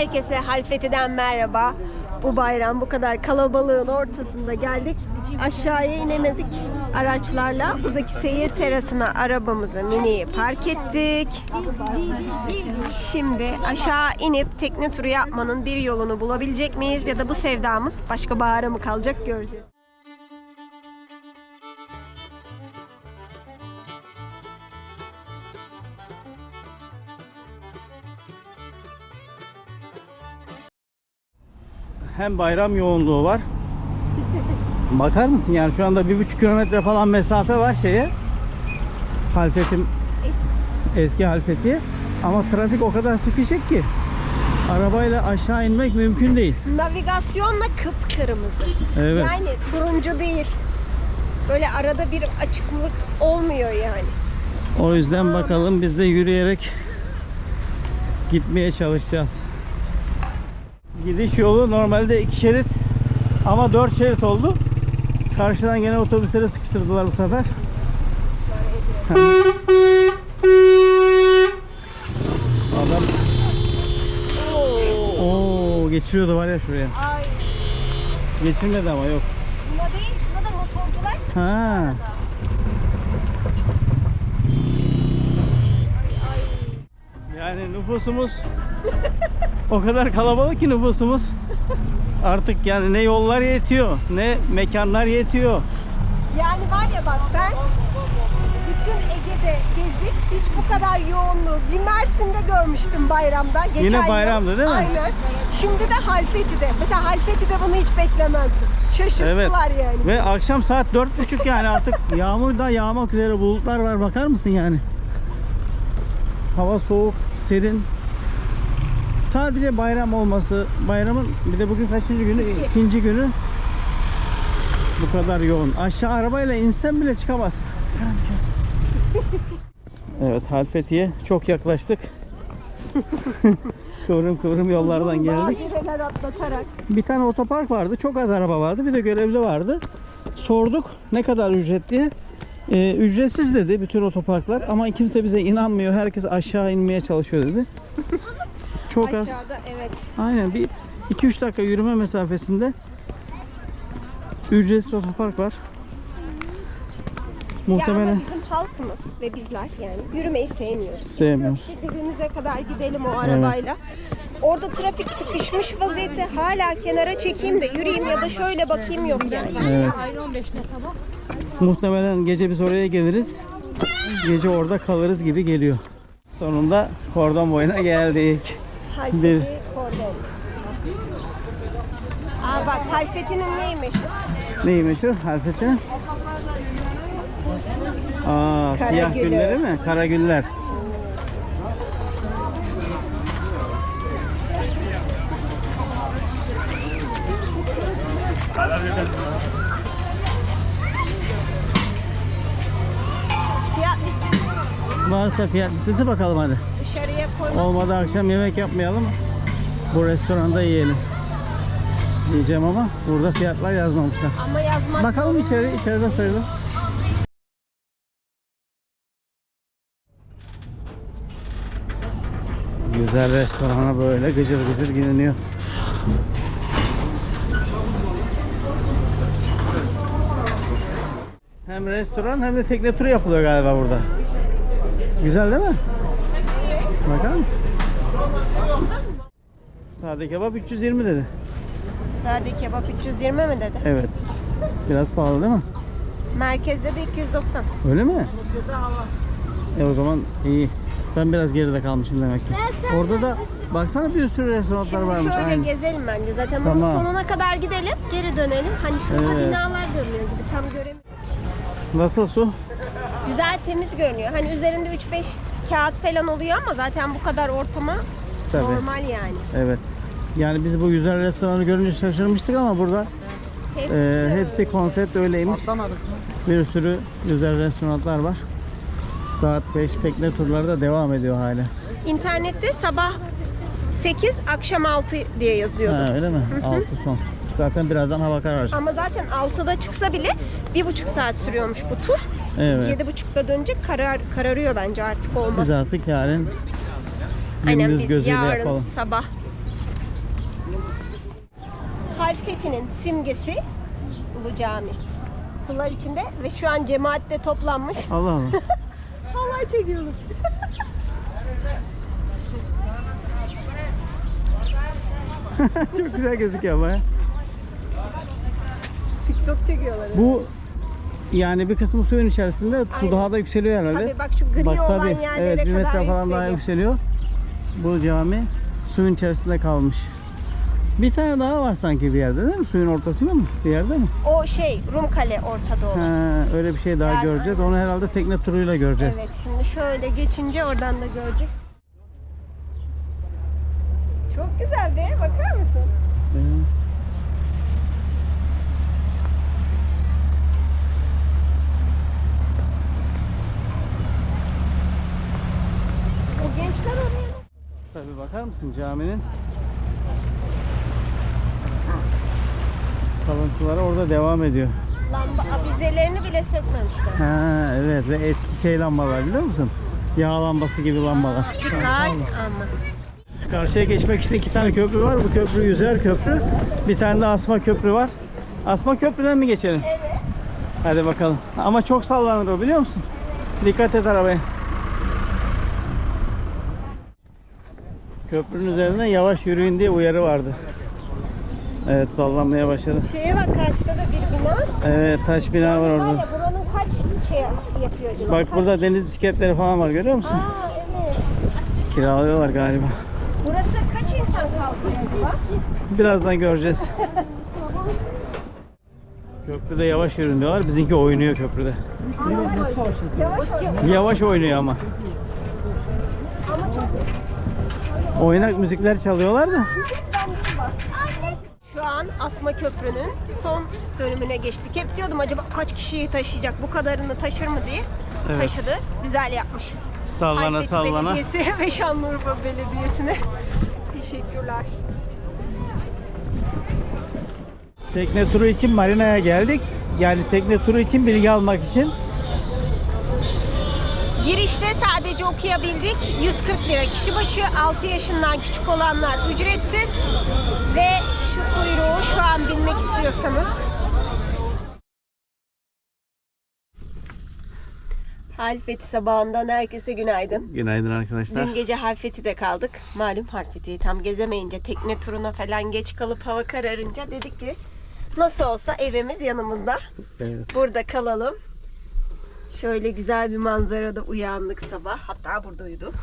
Herkese Halfeti'den merhaba. Bu bayram bu kadar kalabalığın ortasında geldik. Aşağıya inemedik araçlarla. Buradaki seyir terasına arabamızı miniyi park ettik. Şimdi aşağı inip tekne turu yapmanın bir yolunu bulabilecek miyiz ya da bu sevdamız başka bahara mı kalacak göreceğiz. Hem bayram yoğunluğu var. Bakar mısın yani şu anda bir buçuk kilometre falan mesafe var şeye. Halfetim eski Halfeti. Ama trafik o kadar sıkışık ki arabayla aşağı inmek mümkün değil. Navigasyonla kıpkırmızı. Evet. Yani turuncu değil. Böyle arada bir açıklık olmuyor yani. O yüzden bakalım biz de yürüyerek gitmeye çalışacağız. Gidiş yolu normalde iki şerit ama dört şerit oldu. Karşıdan gene otobüsleri sıkıştırdılar bu sefer. Adam Oo geçiriyordu var ya şuraya. Ay. Geçirmedi ama yok. Buna değil, şurada da motorcular sıkıştı Ha. arada. Yani nüfusumuz o kadar kalabalık ki nüfusumuz. Artık yani ne yollar yetiyor, ne mekanlar yetiyor. Yani var ya bak ben bütün Ege'de gezdik. Hiç bu kadar yoğunluğu bir Mersin'de görmüştüm bayramda. Geçen Yine yıl. bayramda değil mi? Aynen. Şimdi de Halfeti'de. Mesela Halfeti'de bunu hiç beklemezdim. Şaşırttılar yani. Ve akşam saat dört buçuk yani artık yağmur da yağmak üzere bulutlar var bakar mısın yani? Hava soğuk, serin. Sadece bayram olması, bayramın bir de bugün kaçıncı günü? İkinci günü. Bu kadar yoğun. Aşağı arabayla insen bile çıkamaz. Evet Halfeti'ye çok yaklaştık. kıvrım kıvrım yollardan geldik. atlatarak. Bir tane otopark vardı. Çok az araba vardı. Bir de görevli vardı. Sorduk ne kadar ücret diye. Ee, ücretsiz dedi bütün otoparklar ama kimse bize inanmıyor. Herkes aşağı inmeye çalışıyor dedi. Çok az. Aşağıda evet. Aynen bir 2-3 dakika yürüme mesafesinde ücretsiz otopark var. Ya Muhtemelen ama bizim halkımız ve bizler yani yürümeyi sevmiyoruz. Sevmiyoruz. Dibimize kadar gidelim o arabayla. Orada trafik sıkışmış vaziyette hala kenara çekeyim de yürüyeyim ya da şöyle bakayım yok yani. evet. Muhtemelen gece biz oraya geliriz. Gece orada kalırız gibi geliyor. Sonunda kordon boyuna geldik. Halfeti Bir- kordon. Aa bak Halfeti'nin neyi meşhur? Neyi meşhur? Halfeti? Aa, Kara siyah gülü. gülleri mi? Kara güller. Varsa fiyat listesi bakalım hadi. dışarıya koymak. Olmadı akşam yemek yapmayalım. Bu restoranda yiyelim. Diyeceğim ama burada fiyatlar yazmamışlar. Ama yazmak Bakalım içeri, içeride sayalım. Güzel restorana böyle gıcır gıcır gidiliyor. Hem restoran hem de tekne turu yapılıyor galiba burada. Güzel değil mi? Bakar mısın? Sade kebap 320 dedi. Sade kebap 320 mi dedi? Evet. Biraz pahalı değil mi? Merkezde de 290. Öyle mi? E o zaman iyi. Ben biraz geride kalmışım demek ki. Orada da baksana bir sürü restoranlar Şimdi varmış şöyle aynı. gezelim bence. Zaten bunun Tamam. sonuna kadar gidelim, geri dönelim. Hani şurada Evet. binalar görünüyor gibi tam göremiyorum. Nasıl su? Güzel temiz görünüyor. Hani üzerinde 3-5 kağıt falan oluyor ama zaten bu kadar ortama Tabii. normal yani. Evet. Yani biz bu güzel restoranı görünce şaşırmıştık ama burada Hepsi, e, hepsi konsept öyleymiş. Bir sürü güzel restoranlar var. Saat 5 tekne turları da devam ediyor hala. İnternette sabah 8, akşam 6 diye yazıyordu. Ha, öyle mi? Altı son. Zaten birazdan hava kararacak. Ama zaten 6'da çıksa bile bir buçuk saat sürüyormuş bu tur. Evet. Yedi buçukta dönecek karar, kararıyor bence artık olmaz. Biz artık yarın Aynen biz yarın yapalım. sabah Halfeti'nin simgesi Ulu Cami. Sular içinde ve şu an cemaatte toplanmış. Allah Allah. Halay çekiyorlar. Çok güzel gözüküyor ama. TikTok çekiyorlar. Bu yani bir kısmı suyun içerisinde su Aynen. daha da yükseliyor herhalde. Tabii bak şu gri Bak olan tabii yerlere evet bir kadar metre falan daha yükseliyor. yükseliyor. Bu cami suyun içerisinde kalmış. Bir tane daha var sanki bir yerde değil mi? Suyun ortasında mı? Bir yerde mi? O şey Rum Kale ortada olan. Ha, öyle bir şey daha Yani- göreceğiz. Onu herhalde tekne turuyla göreceğiz. Evet şimdi şöyle geçince oradan da göreceğiz. Çok güzel be bakar mısın? Evet. O gençler oraya. Tabii bakar mısın caminin kalıntıları orada devam ediyor. Lamba avizelerini bile sökmemişler. Ha evet ve eski şey lambalar biliyor musun? Yağ lambası gibi lambalar. Dikkat ama. Karşıya geçmek için iki tane köprü var. Bu köprü Yüzer Köprü. Bir tane de Asma Köprü var. Asma Köprü'den mi geçelim? Evet. Hadi bakalım. Ama çok sallanır o biliyor musun? Dikkat et arabaya. Köprünün üzerinde yavaş yürüyün diye uyarı vardı. Evet sallanmaya başladı. Şeye bak karşıda da bir bina. Evet taş bina var orada. buranın kaç şey yapıyor acaba? Bak Kaç- burada deniz bisikletleri falan var görüyor musun? Aa evet. Kiralıyorlar galiba. Burası kaç insan kalkıyor acaba? Birazdan göreceğiz. Köprüde yavaş yürün diyorlar. Bizimki oynuyor köprüde. Yavaş yavaş. Yavaş oynuyor ama. Ama çok Oynak müzikler çalıyorlar da. Şu an Asma Köprü'nün son dönümüne geçtik. Hep diyordum acaba kaç kişiyi taşıyacak, bu kadarını taşır mı diye. Evet. Taşıdı. Güzel yapmış. Sallana Halfeti sallana. Belediyesi ve Şanlıurfa Belediyesi'ne teşekkürler. Tekne turu için marinaya geldik. Yani tekne turu için bilgi almak için. Girişte sadece okuyabildik. 140 lira kişi başı 6 yaşından küçük olanlar ücretsiz ve şu kuyruğu şu an binmek istiyorsanız Halfeti sabahından herkese günaydın. Günaydın arkadaşlar. Dün gece Halfeti'de kaldık. Malum Halfeti'yi tam gezemeyince tekne turuna falan geç kalıp hava kararınca dedik ki nasıl olsa evimiz yanımızda. Evet. Burada kalalım. Şöyle güzel bir manzarada uyandık sabah. Hatta burada uyuduk.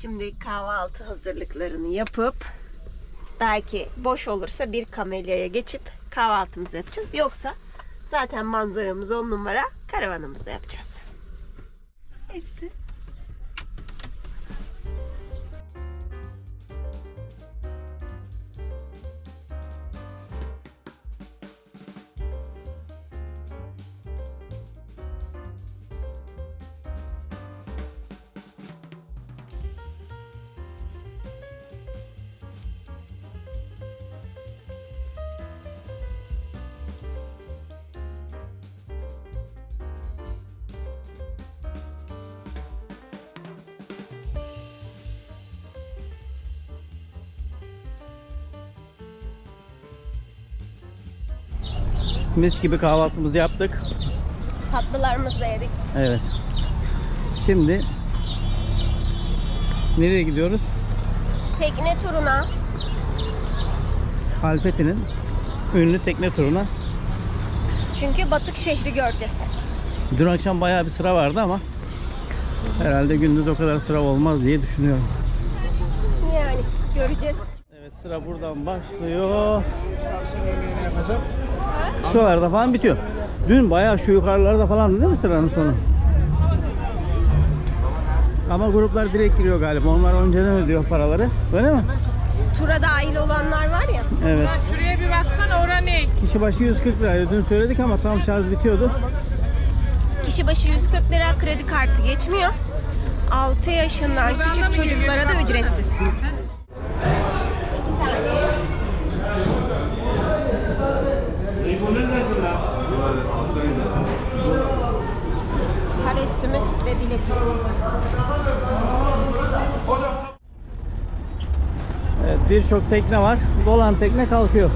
Şimdi kahvaltı hazırlıklarını yapıp belki boş olursa bir kamelyaya geçip kahvaltımızı yapacağız. Yoksa zaten manzaramız on numara karavanımızda yapacağız. Hepsi. Mis gibi kahvaltımızı yaptık. Tatlılarımızı yedik. Evet. Şimdi nereye gidiyoruz? Tekne turuna Halfeti'nin ünlü tekne turuna. çünkü batık şehri göreceğiz. Dün akşam bayağı bir sıra vardı ama herhalde gündüz o kadar sıra olmaz diye düşünüyorum. Yani göreceğiz. Evet sıra buradan başlıyor. Şuralarda falan bitiyor. Dün bayağı şu yukarılarda falan değil mi sıranın sonu? Ama gruplar direkt giriyor galiba. Onlar önceden ödüyor paraları. Öyle mi? Tura dahil olanlar var ya. Evet. Bak şuraya bir baksana ora ne? Kişi başı 140 liraydı. Dün söyledik ama tam şarj bitiyordu. Kişi başı 140 lira kredi kartı geçmiyor. 6 yaşından Buradan da küçük çocuklara da ücretsiz. Üstümüz ve biletimiz. Evet Birçok tekne var. Dolan tekne kalkıyor.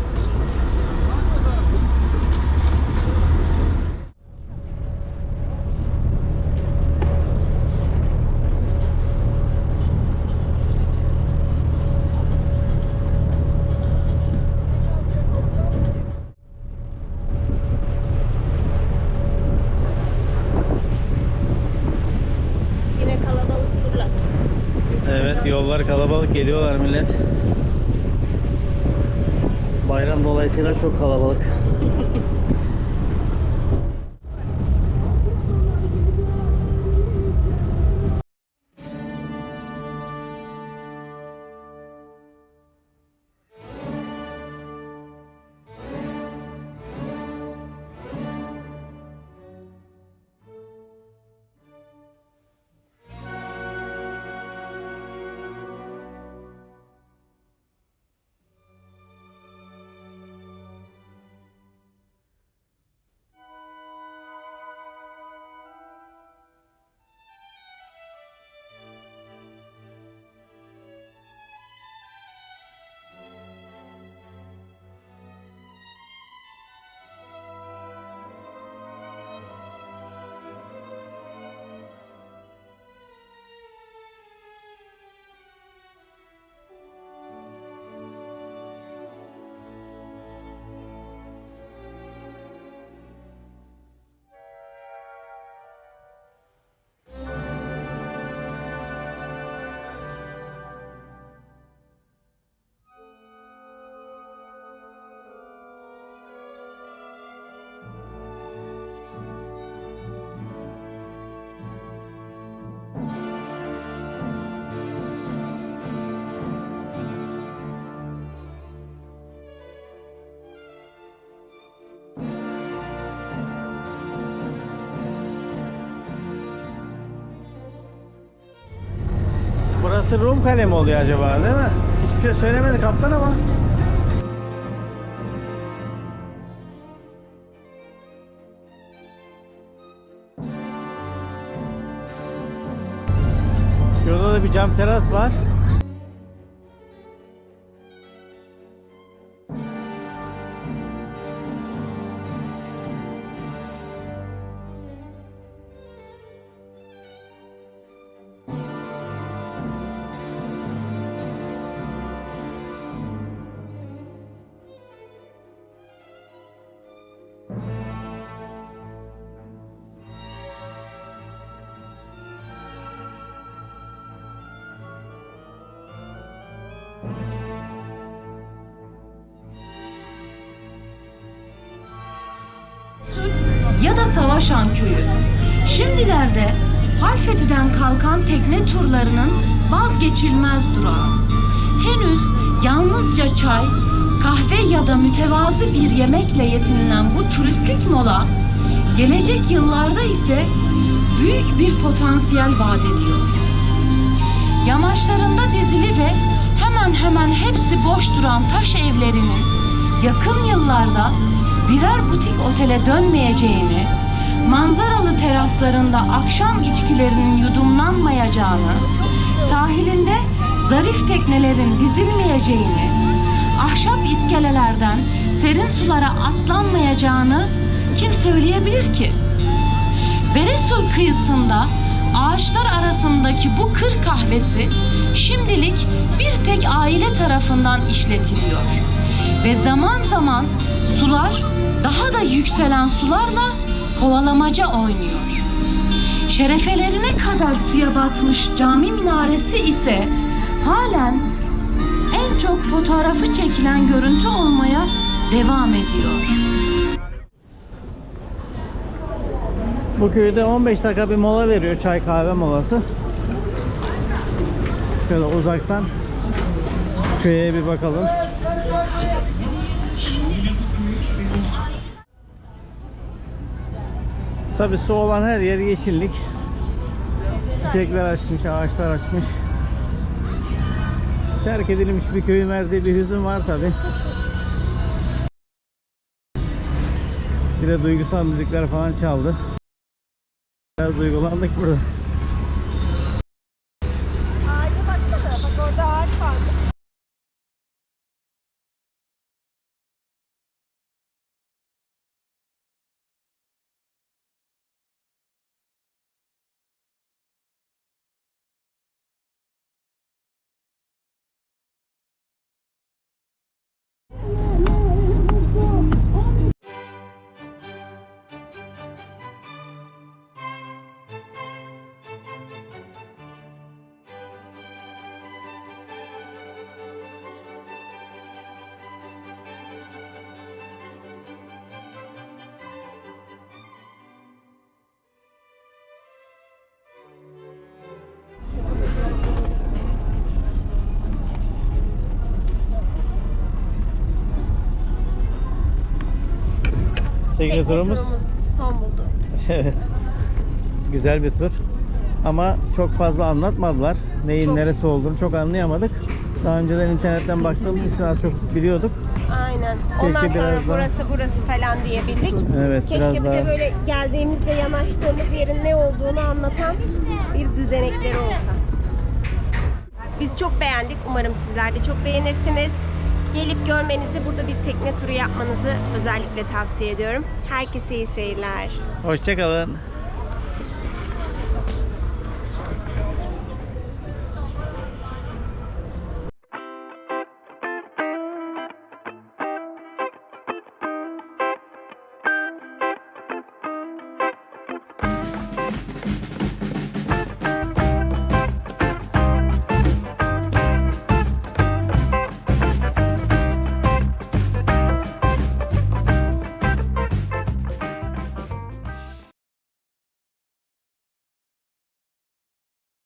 Yine kalabalık turla. Evet yollar kalabalık geliyorlar millet. Bayram dolayısıyla çok kalabalık. Burası Rum kale mi oluyor acaba değil mi? Hiçbir şey söylemedi kaptan ama. Şurada da bir cam teras var. Ya da Savaşan köyü. Şimdilerde Halfeti'den kalkan tekne turlarının vazgeçilmez durağı. Henüz yalnızca çay, kahve ya da mütevazı bir yemekle yetinilen bu turistik mola, gelecek yıllarda ise büyük bir potansiyel vaat ediyor. Yamaçlarında dizili ve hemen hemen hepsi boş duran taş evlerinin yakın yıllarda birer butik otele dönmeyeceğini, manzaralı teraslarında akşam içkilerinin yudumlanmayacağını, sahilinde zarif teknelerin dizilmeyeceğini, ahşap iskelelerden serin sulara atlanmayacağını kim söyleyebilir ki? Veresul kıyısında ağaçlar arasındaki bu kır kahvesi şimdilik bir tek aile tarafından işletiliyor. Ve zaman zaman sular daha da yükselen sularla kovalamaca oynuyor. Şerefelerine kadar suya batmış cami minaresi ise halen en çok fotoğrafı çekilen görüntü olmaya devam ediyor. Bu köyde 15 dakika bir mola veriyor çay kahve molası. Şöyle uzaktan köye bir bakalım. Tabi su olan her yer yeşillik. Çiçekler açmış, ağaçlar açmış. Terk edilmiş bir köyün verdiği bir hüzün var tabi. Bir de duygusal müzikler falan çaldı. Biraz duygulandık burada. Tekne Tekne turumuz. turumuz son buldu. evet. Güzel bir tur. Ama çok fazla anlatmadılar. Neyin Çok. neresi olduğunu çok anlayamadık. Daha önceden internetten baktığımız için az çok biliyorduk. Aynen. Ondan Keşke sonra biraz daha- burası burası falan diyebildik. Evet, Keşke biraz bir daha- de böyle geldiğimizde yanaştığımız yerin ne olduğunu anlatan bir düzenekleri olsa. Biz çok beğendik. Umarım sizler de çok beğenirsiniz. Gelip görmenizi, burada bir tekne turu yapmanızı özellikle tavsiye ediyorum. Herkese iyi seyirler. Hoşçakalın.